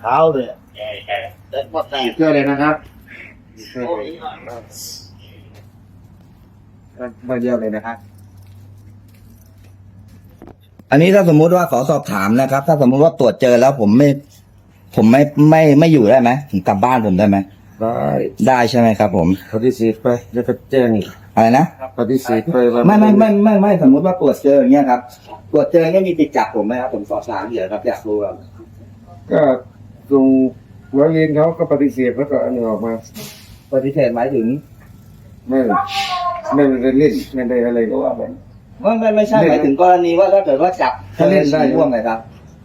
เท้าเลยเด็กหมดแรงเชื่อเลยนะครับมาเดียวเลยนะครับอันนี้ถ้าสมมุติว่าขอสอบถามนะครับ ถ้าสมมุติว่าตรวจเจอแล้วผมไม่ ผมไม่ไม่ไม่อยู่ได้ไหมผมกลับบ้านผมได้ไหมได้ได้ใช่ไหมครับ ผมปฏิเสธไปแล้วก็แจ้งอีกอะไรนะปฏิเสธไปว่าไม่ไม่ไม่ไม่ไม่สมมุติว่าตรวจเจออย่างเงี้ยครับ ตรวจเจอเนี่ยมีติดจับผมไหมครับผมสอบถามเดี๋ยวครับอยากรู้ครับก็ ส่งหัวเรียนเขาก็ปฏิเสธแล้วก็อันนี้ออกมา ปฏิเสธหมายถึงไม่ไม่ได้เล่นไม่ได้อะไรก็ว่าไปว่าไม่ไม่ใช่หมายถึงกรณีว่าถ้าเกิดว่าจับถ้าเล่นได้ ฉี่ม่วงเลยครับ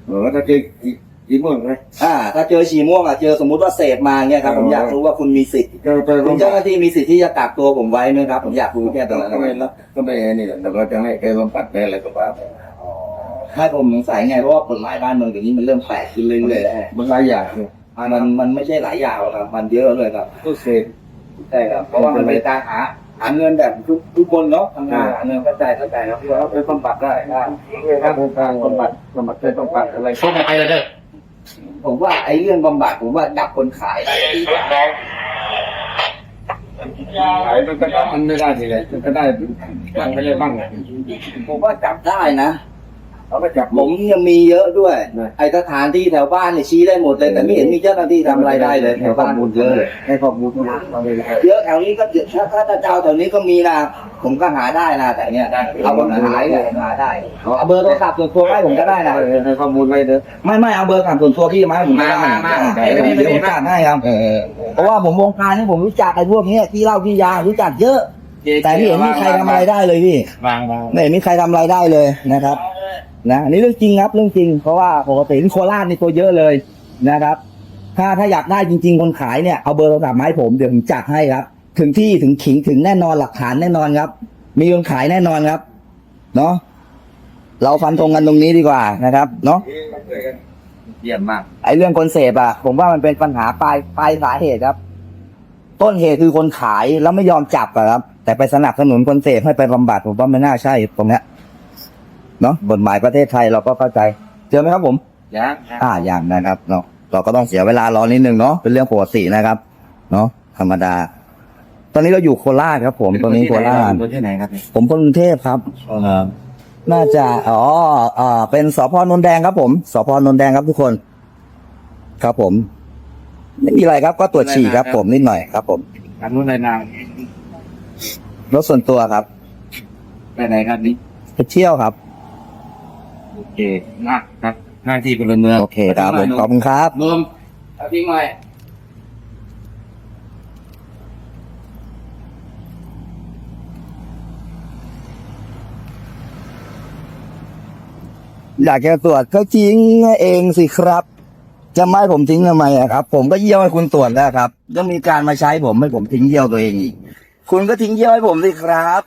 เออถ้าเจออีอีม่วงไหม อ่า ถ้าเจอฉี่ม่วงอะเจอสมมุติว่าเสพมาเนี่ยครับผมอยากรู้ว่าคุณมีสิทธิ์ก็ไปคุณบำเจ้าบัหดน้าที่มีสิทธิ์ที่จะกักตัวผมไว้ไหมครับผมอยากรู้แค่ตรงนั้นก็ไม่รับก็ไม่นี่แหละแต่ก็จะให้แกบำบัดไปอะไรก็ว่าไป ไม่ผมสงสัยไงเพราะว่ากฎหมายบ้านเมืองเดี๋ยวนี้มันเริ่มแปลกขึ้นเรื่อยๆแล้วมันหลายอย่างเนี่ยมันมันไม่ใช่หลายอย่างหรอกครับ มันเยอะเลยครับก็เสพใช่ครับ เพราะว่ามันเป็นการหาหาเงินแบบทุกทุกคนเนาะทำงานหาเงินเข้าใจเข้าใจครับเราไปบำบัดได้ได้ถ้าโครงการบำบัดบำบัดไปบำบัดอะไรพวกมันไปเลยเด้อผมว่าไอ้เรื่องบำบัดผมว่าจับคนขายดีกว่าขายมันก็มันไม่ได้ทีเลยมันก็ได้บ้างไม่ได้บ้างอะผมว่าจับได้นะ เขาก็จับผมยังมีเยอะด้วยนะไอ้สถานที่แถวบ้านเนี่ยชี้ได้หมดเลยแต่ไม่เห็นมีเจ้าหน้าที่ทำอะไรได้เลยแถวบ้านผมเยอะเลยให้ข้อมูลมาเลยนะครับเยอะแถวนี้ก็เยอะถ้าถ้าเจ้าแถวนี้ก็มีนะผมก็หาได้นะแต่เนี่ยเอาแบบขายเนี่ยหาได้เอาเบอร์โทรศัพท์ส่วนตัวให้ผมก็ได้นะให้ข้อมูลไว้เด้อไม่ไม่เอาเบอร์ส่วนตัวพี่มาให้ผมก็ได้มามามา เดี๋ยวผมเดี๋ยวผมจัดให้ครับเออเพราะว่าผมวงการนี่ผมรู้จักไอ้พวกเนี้ยที่เหล้าที่ยารู้จักเยอะ แต่ไม่เห็นมีใครทำอะไรได้เลยพี่วางวาง ไม่เห็นมีใครทำอะไรได้เลยนะครับ นะอันนี้เรื่องจริงครับเรื่องจริง เพราะว่าปกติที่โคราชนี่ตัวเยอะเลยนะครับ ถ้าถ้าอยากได้จริง ๆ คนขายเนี่ยเอาเบอร์โทรศัพท์มาให้ผมเดี๋ยวผมจัดให้ครับ ถึงที่ถึงขิงถึงแน่นอนหลักฐานแน่นอนครับ มีคนขายแน่นอนครับ เนาะเราฟันธงกันตรงนี้ดีกว่านะครับ เนาะเยี่ยมมาก ไอ้เรื่องคนเสพอะผมว่ามันเป็นปัญหาปลายปลายสาเหตุครับ ต้นเหตุคือคนขายแล้วไม่ยอมจับอะครับ แต่ไปสนับสนุนคนเสพให้ไปบำบัดผมว่าไม่น่าใช่ตรงเนี้ย เนาะกฎหมายประเทศไทยเราก็เข้าใจเจอไหมครับผม ยังอ่าอย่างนะครับเนาะเราก็ต้องเสียเวลารอนิดนึงเนาะเป็นเรื่องปกตินะครับ เนาะธรรมดา ตอนนี้เราอยู่โคราชครับ ผมตอนนี้โคราชตัวที่ไหนครับผมคนกรุงเทพครับ น่าจะอ๋ออ่าเป็นสพนนแดงครับ ผมสพนนแดงครับทุกคน ครับผม ไม่มีอะไรครับก็ตรวจฉี่ครับ ผมนิดหน่อยครับ ผมอันนู้นในนามรถส่วนตัวครับ ไปไหนครับนี่ไปเที่ยวครับ โอเคนะครับหน้าที่เป็นเมืองโอเคครับผมขอบคุณครับรวมทิ้งไว้อยากจะตรวจก็ทิ้งเองสิครับ จะไม่ให้ผมทิ้งทำไมอะครับ ผมก็เยี่ยวให้คุณตรวจแล้วครับก็มีการมาใช้ผมให้ผมทิ้งเยี่ยวตัวเองอีกคุณก็ทิ้งเยี่ยวให้ผมสิครับ